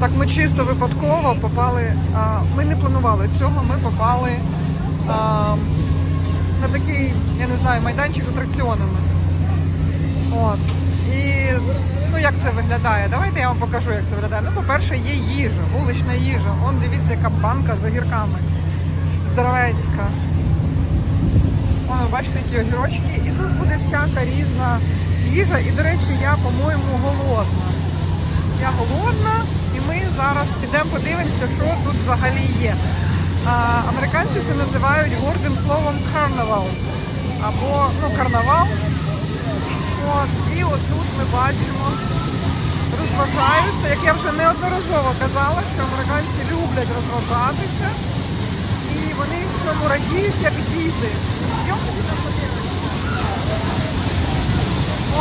Так ми чисто випадково попали. А, ми не планували цього, ми попали а, на такий, я не знаю, майданчик з атракціонами. От. І ну як це виглядає? Давайте я вам покажу, як це виглядає. Ну, по-перше, є їжа, вулична їжа. Он дивіться, яка банка з огірками. Здоровецька. О, бачите, які огірочки. І тут буде всяка різна їжа. І, до речі, я, по-моєму, голодна. Я голодна, ми зараз підемо подивимося, що тут взагалі є. Американці це називають гордим словом карнавал. Або ну, карнавал. От, і от тут ми бачимо, розважаються. Як я вже неодноразово казала, що американці люблять розважатися. І вони в цьому радіють, як діти.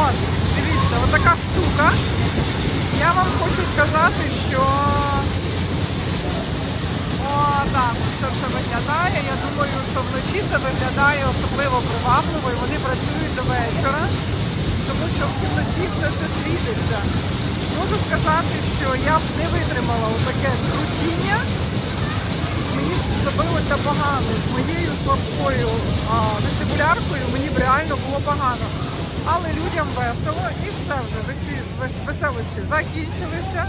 От, дивіться, отака штука. Я вам хочу сказати, що о, так, це все виглядає. Я думаю, що вночі це виглядає особливо привабливо і вони працюють до вечора, тому що в темноті все це світиться. Можу сказати, що я б не витримала таке крутіння. Мені зробилося погано з моєю слабкою а, вестибуляркою, мені б реально було погано. Але людям весело і все вже веселощі закінчилися.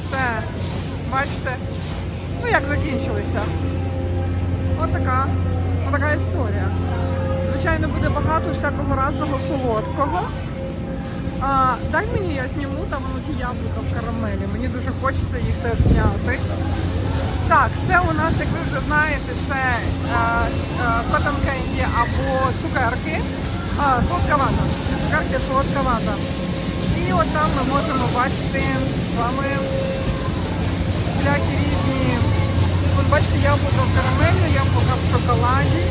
Все, бачите, ну як закінчилися. Отака, отака історія. Звичайно, буде багато всякого разного солодкого. А, дай мені я зніму там воно ті яблука в карамелі. Мені дуже хочеться їх теж зняти. Так, це у нас, як ви вже знаєте, це котон кенді або цукерки. А, солодка вата. Не цукерки, солодка вата. І от там ми можемо бачити з вами всілякі різні. От бачите, яблука в карамелі, яблука в шоколаді.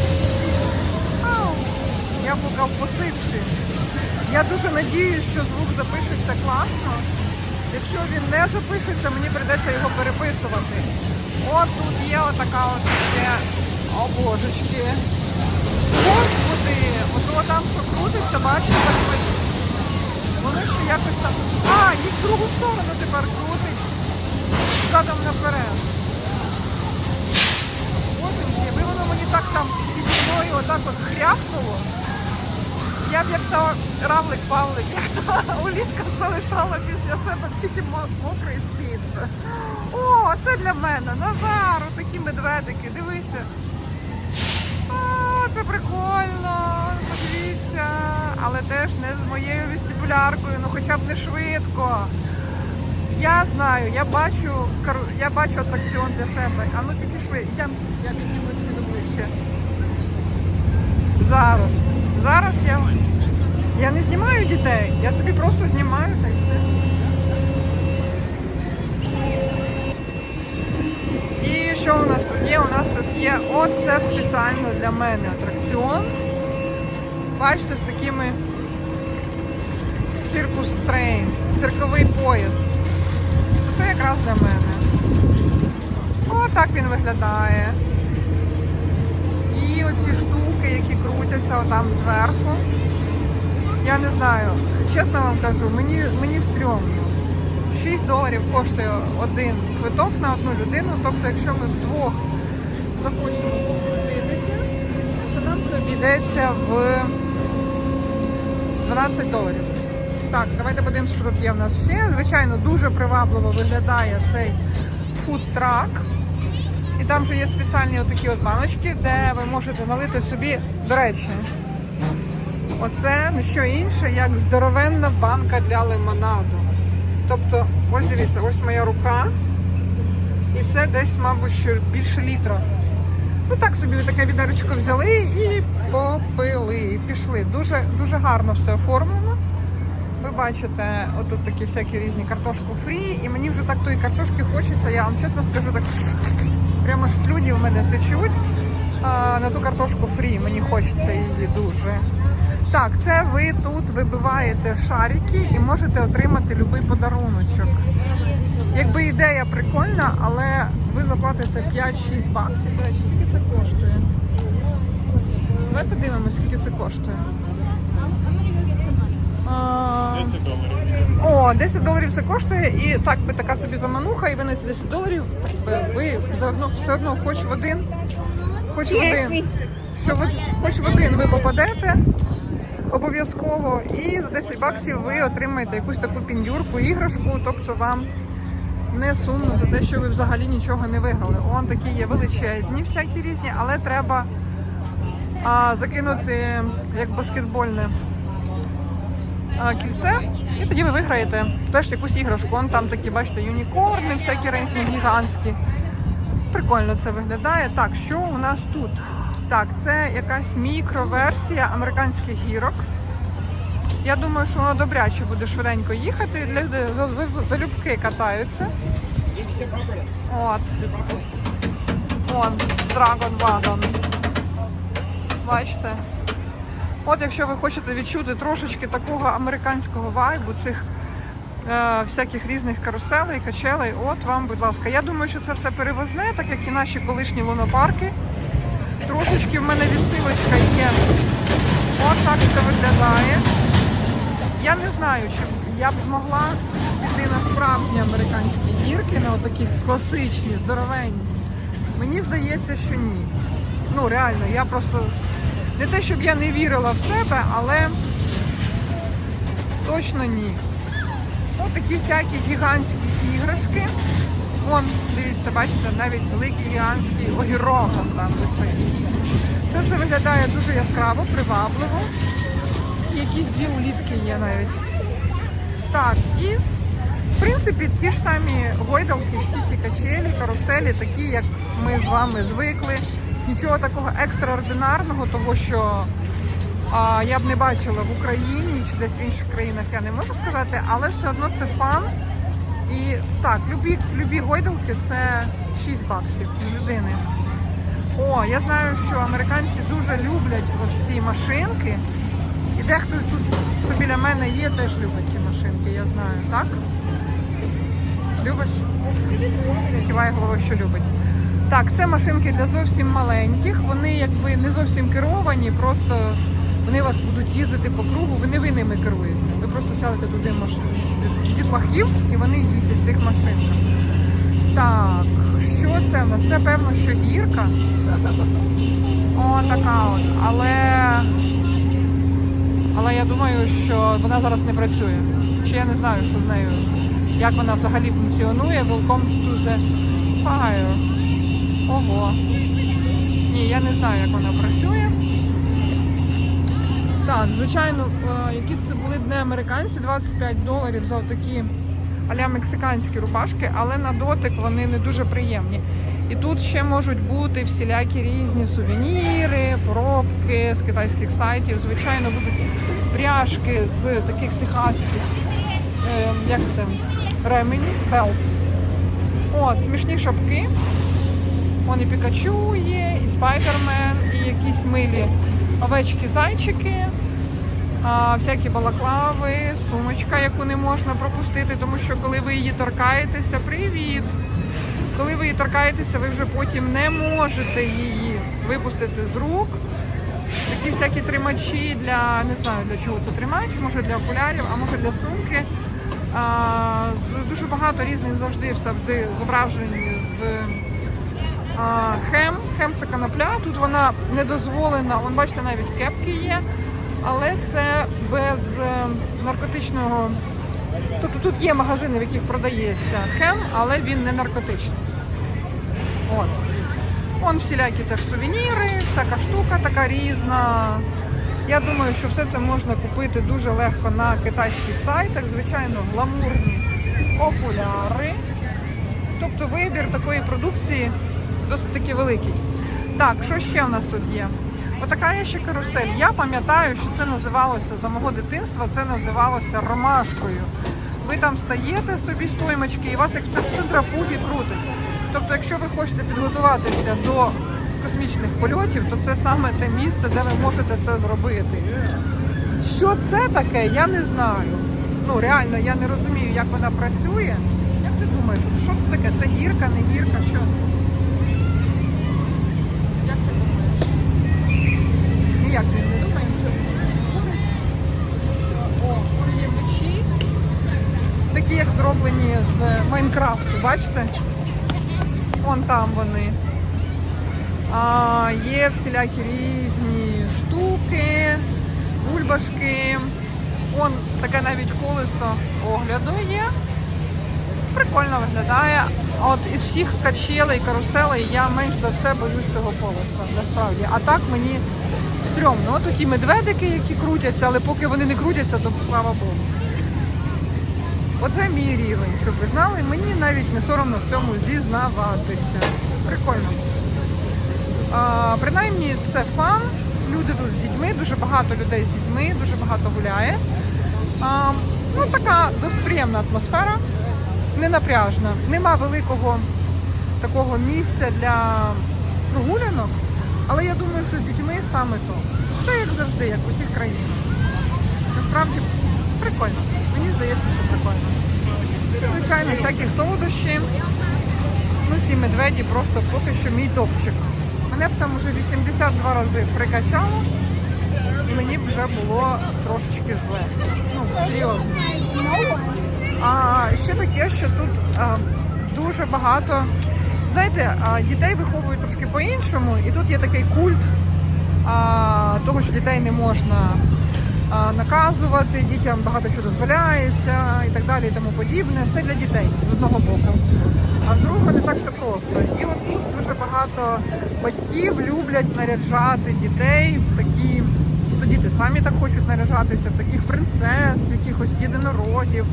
Яблука в посипці. Я дуже надіюсь, що звук запишеться класно. Якщо він не запишеться, мені прийдеться його переписувати. От тут є отака от о божечки. Господи, ото там що крутиться, бачите. Воно ще якось там. А, їх в другу сторону тепер крутить. Задом наперед. Боженьки, якби воно мені так там під мною отак от хряпнуло. Я б як та равлик Павлик, як та улітка залишала після себе тільки мокрий слід. О, це для мене. Назар, такі медведики, дивися. Це прикольно. Подивіться. Але теж не з моєю вестибуляркою, ну хоча б не швидко. Я знаю, я бачу, я бачу атракціон для себе. А ну підійшли, йдемо, я підніму піду ближче. Зараз. Зараз я. Я не знімаю дітей, я собі просто знімаю та й все. І що у нас тут є? У нас тут є оце спеціально для мене атракціон. Бачите, з такими циркус трейн, цирковий поїзд. Це якраз для мене. О, так він виглядає. І оці штуки, які крутяться отам зверху. Я не знаю, чесно вам кажу, мені, мені стрьомно. 6 доларів коштує один квиток на одну людину. Тобто, якщо ми вдвох захочемо покрутитися, то нам це обійдеться в 12 доларів. Так, давайте подивимося, що тут є в нас ще. Звичайно, дуже привабливо виглядає цей фудтрак. І там же є спеціальні отакі от баночки, де ви можете налити собі, до речі, оце не що інше, як здоровенна банка для лимонаду. Тобто, ось дивіться, ось моя рука. Це десь, мабуть, що більше літра. Ну так собі таке відерочко взяли і попили. І пішли. Дуже, дуже гарно все оформлено. Ви бачите, отут такі всякі різні картошку фрі, і мені вже так тої картошки хочеться, я вам чесно скажу, так прямо ж слюді в мене течуть а, на ту картошку фрі. Мені хочеться її дуже. Так, це ви тут вибиваєте шарики і можете отримати будь-який подаруночок. Якби ідея прикольна, але ви заплатите 5-6 баксів. До речі, скільки це коштує? Давай подивимось, скільки це коштує. А, 10 доларів. О, 10 доларів це коштує, і так би така собі замануха, і ви на ці 10 доларів ви заодно все одно хоч в один, хоч в один, що ви, хоч в один ви попадете обов'язково, і за 10 баксів ви отримаєте якусь таку піндюрку, іграшку, тобто вам не сумно за те, що ви взагалі нічого не виграли. Он такі є величезні, всякі різні, але треба а, закинути як баскетбольне а, кільце, і тоді ви виграєте теж якусь іграшку. Вон там такі, бачите, юнікорни, всякі різні гігантські. Прикольно це виглядає. Так, що у нас тут? Так, це якась мікроверсія американських гірок. Я думаю, що воно добряче буде швиденько їхати. Люди за- за- залюбки катаються. От. Вон, Dragon Wagon. Бачите? От якщо ви хочете відчути трошечки такого американського вайбу, цих е, всяких різних каруселей, качелей, от вам, будь ласка. Я думаю, що це все перевозне, так як і наші колишні лунопарки. Трошечки в мене відсилочка є. От так це виглядає. Я не знаю, чи я б змогла піти на справжні американські гірки, на отакі класичні, здоровенні. Мені здається, що ні. Ну, реально, я просто не те, щоб я не вірила в себе, але точно ні. Ось такі всякі гігантські іграшки. Вон, дивіться, бачите, навіть великий гігантський огірок там висить. Це все виглядає дуже яскраво, привабливо. Якісь дві улітки є навіть. Так, і в принципі ті ж самі гойдалки, всі ці качелі, каруселі, такі, як ми з вами звикли. Нічого такого екстраординарного, того що а, я б не бачила в Україні чи десь в інших країнах, я не можу сказати, але все одно це фан. І так, любі, любі гойдалки це 6 баксів з людини. О, я знаю, що американці дуже люблять ці машинки. Дехто тут, біля мене є, теж любить ці машинки, я знаю, так? Любиш? Киває головою, що любить. Так, це машинки для зовсім маленьких. Вони якби не зовсім керовані, просто вони вас будуть їздити по кругу, ви не ви ними керуєте. Ви просто сядете туди машину дітлахів і вони їздять в тих машинках. Так, що це в нас? Це певно, що гірка. О, така от. Але. Я думаю, що вона зараз не працює. Чи я не знаю, що з нею. Як вона взагалі функціонує. Welcome to the fire. Ого. Ні, я не знаю, як вона працює. Так, звичайно, е, які б це були б не американці, 25 доларів за такі аля мексиканські рубашки, але на дотик вони не дуже приємні. І тут ще можуть бути всілякі різні сувеніри, поробки з китайських сайтів. Звичайно, будуть пряжки з таких техаських, е, як це, ремені, белтс. От, смішні шапки. Вон і Пікачу є, і Спайдермен, і якісь милі овечки-зайчики, а, всякі балаклави, сумочка, яку не можна пропустити, тому що коли ви її торкаєтеся, привіт! Коли ви її торкаєтеся, ви вже потім не можете її випустити з рук. Такі всякі тримачі для, не знаю для чого це тримач, може для окулярів, а може для сумки. А, з дуже багато різних завжди завжди зображені з а, хем. Хем це конопля. Тут вона не дозволена. Вон, бачите, навіть кепки є, але це без е, наркотичного. Тобто тут є магазини, в яких продається хем, але він не наркотичний. От. Вон всілякі теж сувеніри, всяка штука така різна. Я думаю, що все це можна купити дуже легко на китайських сайтах. Звичайно, гламурні окуляри. Тобто вибір такої продукції досить таки великий. Так, що ще в нас тут є? Отака є ще карусель. Я пам'ятаю, що це називалося за мого дитинства, це називалося ромашкою. Ви там стаєте собі стоймочки і вас як в центрофугі крутить. Тобто, якщо ви хочете підготуватися до космічних польотів, то це саме те місце, де ви можете це зробити. Що це таке, я не знаю. Ну реально, я не розумію, як вона працює. Як ти думаєш, що це таке? Це гірка, не гірка, що це? Як ти думаєш? Ніяк не думає, нічого не говорить. Що, о, вон є мечі. Майнкрафту, бачите? Вон там вони. А, є всілякі різні штуки, бульбашки. Вон таке навіть колесо огляду є. Прикольно виглядає. От із всіх качелей, каруселей я менш за все боюсь цього колеса, насправді. А так мені стрьомно. От такі медведики, які крутяться, але поки вони не крутяться, то слава Богу. Оце мій рівень, щоб ви знали, мені навіть не соромно в цьому зізнаватися. Прикольно. А, принаймні це фан. Люди тут з дітьми, дуже багато людей з дітьми, дуже багато гуляє. А, ну, така досить приємна атмосфера, не напряжна. Нема великого такого місця для прогулянок, але я думаю, що з дітьми саме то. Все як завжди, як в усіх країнах. Насправді прикольно. Мені здається, що прикольно. Звичайно, всякі солодощі. Ну, ці медведі просто поки що мій топчик. Мене б там вже 82 рази прикачало, і мені б вже було трошечки зле. Ну, серйозно. А ще таке, що тут а, дуже багато. Знаєте, а, дітей виховують трошки по-іншому, і тут є такий культ а, того, що дітей не можна наказувати, дітям багато що дозволяється і так далі, і тому подібне. Все для дітей з одного боку. А з другого не так все просто. І от тут дуже багато батьків люблять наряджати дітей в такі, чи то діти самі так хочуть наряджатися, в таких принцес, в якихось єдинорогів.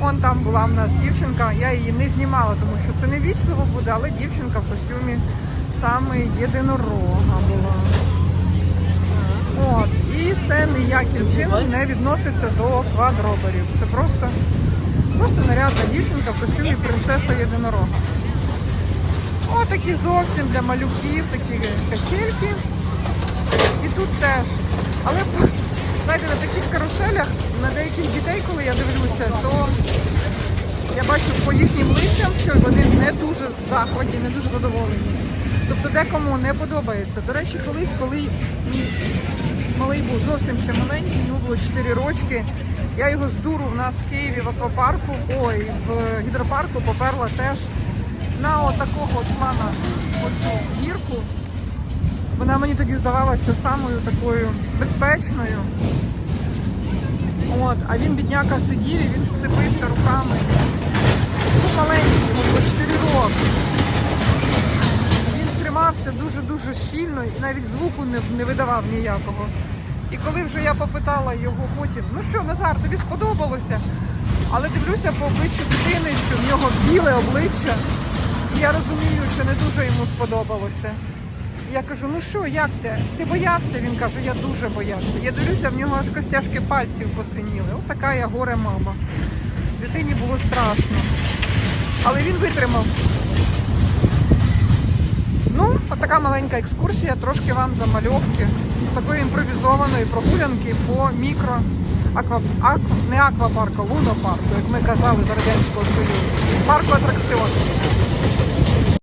Вон там була в нас дівчинка, я її не знімала, тому що це не вічливо буде, але дівчинка в костюмі саме єдинорога була. Ніяким чином не відноситься до квадроберів. Це просто, просто нарядна дівчинка в костюмі принцеса єдинорога. О, такі зовсім для малюків, такі качельки. І тут теж. Але знаєте, на таких каруселях, на деяких дітей, коли я дивлюся, то я бачу по їхнім лицям, що вони не дуже захваті, не дуже задоволені. Тобто декому не подобається. До речі, колись, коли мій малий був зовсім ще маленький, йому було 4 рочки. Я його з дуру в нас в Києві в аквапарку, ой, в гідропарку поперла теж на отакого от плана ось гірку. Вона мені тоді здавалася самою такою безпечною. От, а він, бідняка, сидів і він вцепився руками. Маленький, йому було 4 роки. Тримався дуже-дуже щільно і навіть звуку не, не видавав ніякого. І коли вже я попитала його потім, ну що, Назар, тобі сподобалося? Але дивлюся по обличчю дитини, що в нього біле обличчя. І я розумію, що не дуже йому сподобалося. Я кажу, ну що, як ти? Ти боявся? Він каже, я дуже боявся. Я дивлюся, в нього аж костяшки пальців посиніли. От така я горе мама. Дитині було страшно. Але він витримав. Ну, от така маленька екскурсія, трошки вам замальовки. Такої імпровізованої прогулянки по мікро аква, аква, не аквапарку, лунопарку, як ми казали за Радянського Союзу. Парку атракціонів.